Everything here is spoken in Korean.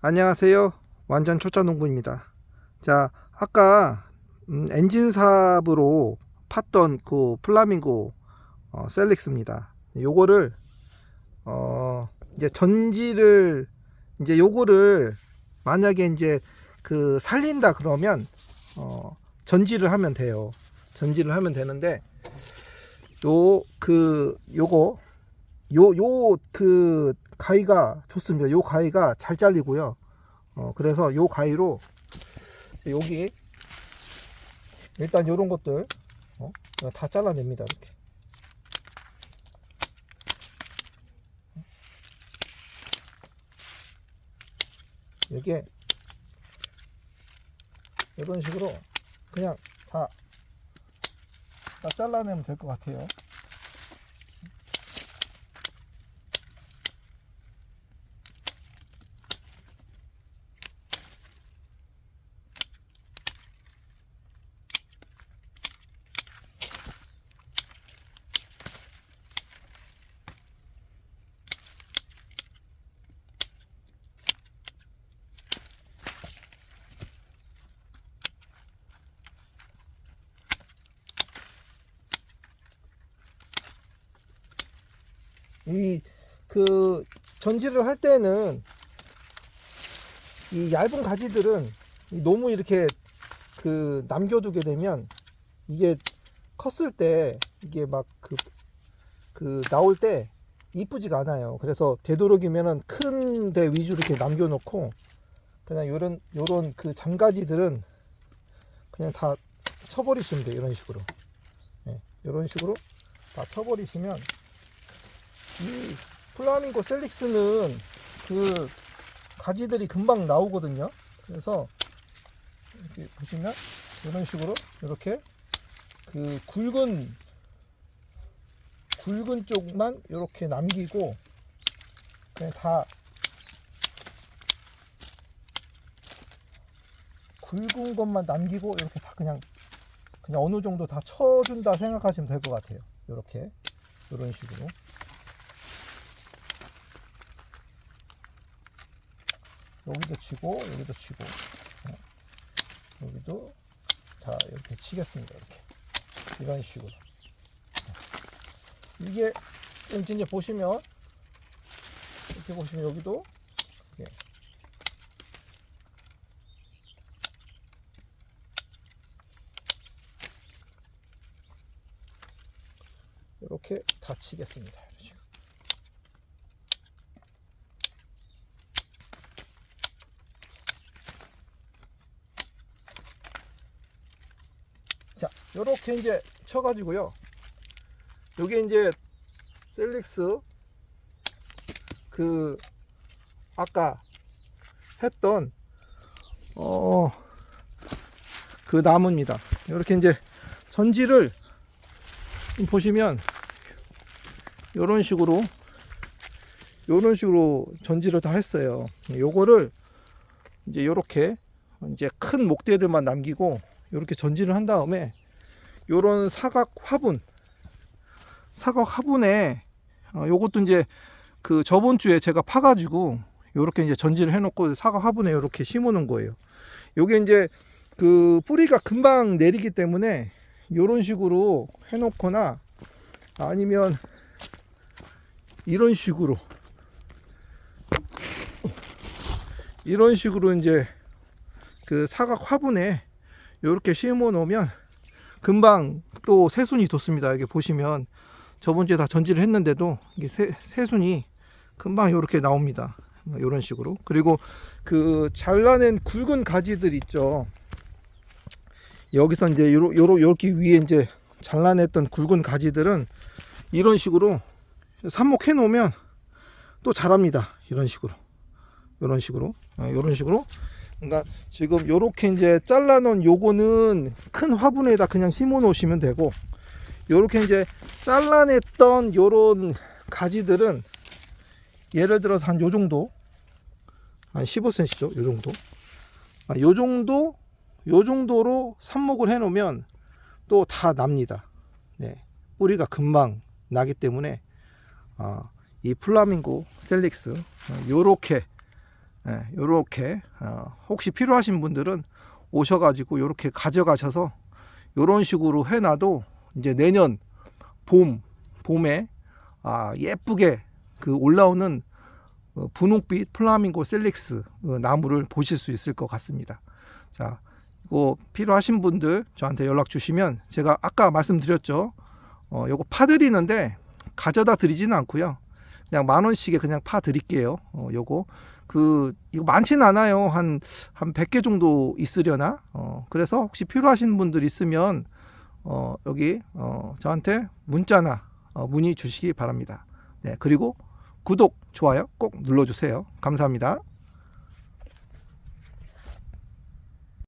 안녕하세요. 완전 초짜 농부입니다. 자, 아까 음, 엔진삽으로 팠던 그 플라밍고 어, 셀릭스입니다. 요거를 어, 이제 전지를 이제 요거를 만약에 이제 그 살린다 그러면 어, 전지를 하면 돼요. 전지를 하면 되는데 요 그 요거 요 요 그 가위가 좋습니다. 요 가위가 잘 잘리고요. 어 그래서 요 가위로 여기 일단 요런 것들 어? 다 잘라냅니다. 이렇게. 이게 이런 식으로 그냥 다, 다 잘라내면 될 것 같아요. 이 그 전지를 할 때는 이 얇은 가지들은 이 너무 이렇게 그 남겨두게 되면 이게 컸을 때 이게 막그 그 나올 때 이쁘지가 않아요. 그래서 되도록이면은 큰 데 위주로 이렇게 남겨놓고 그냥 요런 요런 그 장가지들은 그냥 다 쳐버리시면 돼요. 이런 식으로. 예, 이런 식으로 다 쳐버리시면 이 플라밍고 셀릭스는 그 가지들이 금방 나오거든요. 그래서 이렇게 보시면 이런 식으로 이렇게 그 굵은 굵은 쪽만 이렇게 남기고 그냥 다 굵은 것만 남기고 이렇게 다 그냥 그냥 어느 정도 다 쳐준다 생각하시면 될 것 같아요. 이렇게 이런 식으로. 여기도 치고 여기도 치고. 어, 여기도 자 이렇게 치겠습니다 이렇게. 이런 식으로. 이게 이제 이제 보시면 이렇게 보시면 여기도 이렇게. 이렇게 다 치겠습니다. 이런 식으로. 자, 요렇게 이제 쳐가지고요. 요게 이제 셀릭스 그 아까 했던 어 그 나무입니다. 이렇게 이제 전지를 보시면 요런 식으로 요런 식으로 전지를 다 했어요. 요거를 이제 요렇게 이제 큰 목대들만 남기고 이렇게 전지를 한 다음에 요런 사각 화분 사각 화분에 어, 요것도 이제 그 저번 주에 제가 파가지고 요렇게 이제 전지를 해놓고 사각 화분에 요렇게 심어 놓은 거예요. 요게 이제 그 뿌리가 금방 내리기 때문에 요런 식으로 해놓거나 아니면 이런 식으로 이런 식으로 이제 그 사각 화분에 이렇게 심어 놓으면 금방 또 새순이 돋습니다. 여기 보시면 저번 주에 다 전지를 했는데도 이게 새, 새순이 금방 이렇게 나옵니다. 이런 식으로. 그리고 그 잘라낸 굵은 가지들 있죠. 여기서 이제 요러, 요러, 요렇게 위에 이제 잘라냈던 굵은 가지들은 이런 식으로 삽목해 놓으면 또 자랍니다. 이런 식으로. 이런 식으로. 아, 이런 식으로. 그러니까 지금 요렇게 이제 잘라 놓은 요거는 큰 화분에다 그냥 심어 놓으시면 되고 요렇게 이제 잘라냈던 요런 가지들은 예를 들어서 한 요 정도 한 15cm죠. 요 정도. 아, 요 정도 요 정도로 삽목을 해 놓으면 또 다 납니다. 네. 뿌리가 금방 나기 때문에 아, 이 플라밍고 셀릭스 어, 요렇게 이렇게 혹시 필요하신 분들은 오셔가지고 이렇게 가져가셔서 이런 식으로 해놔도 이제 내년 봄 봄에 아 예쁘게 그 올라오는 어, 분홍빛 플라밍고 셀릭스 어, 나무를 보실 수 있을 것 같습니다. 자, 이거 필요하신 분들 저한테 연락 주시면 제가 아까 말씀드렸죠. 어, 요거 파 드리는데 가져다 드리지는 않고요. 그냥 만 원씩에 그냥 파 드릴게요. 어, 요거 그 이거 많지는 않아요. 한 한 100개 정도 있으려나? 어, 그래서 혹시 필요하신 분들 있으면 어, 여기 어, 저한테 문자나 어, 문의 주시기 바랍니다. 네, 그리고 구독, 좋아요 꼭 눌러 주세요. 감사합니다.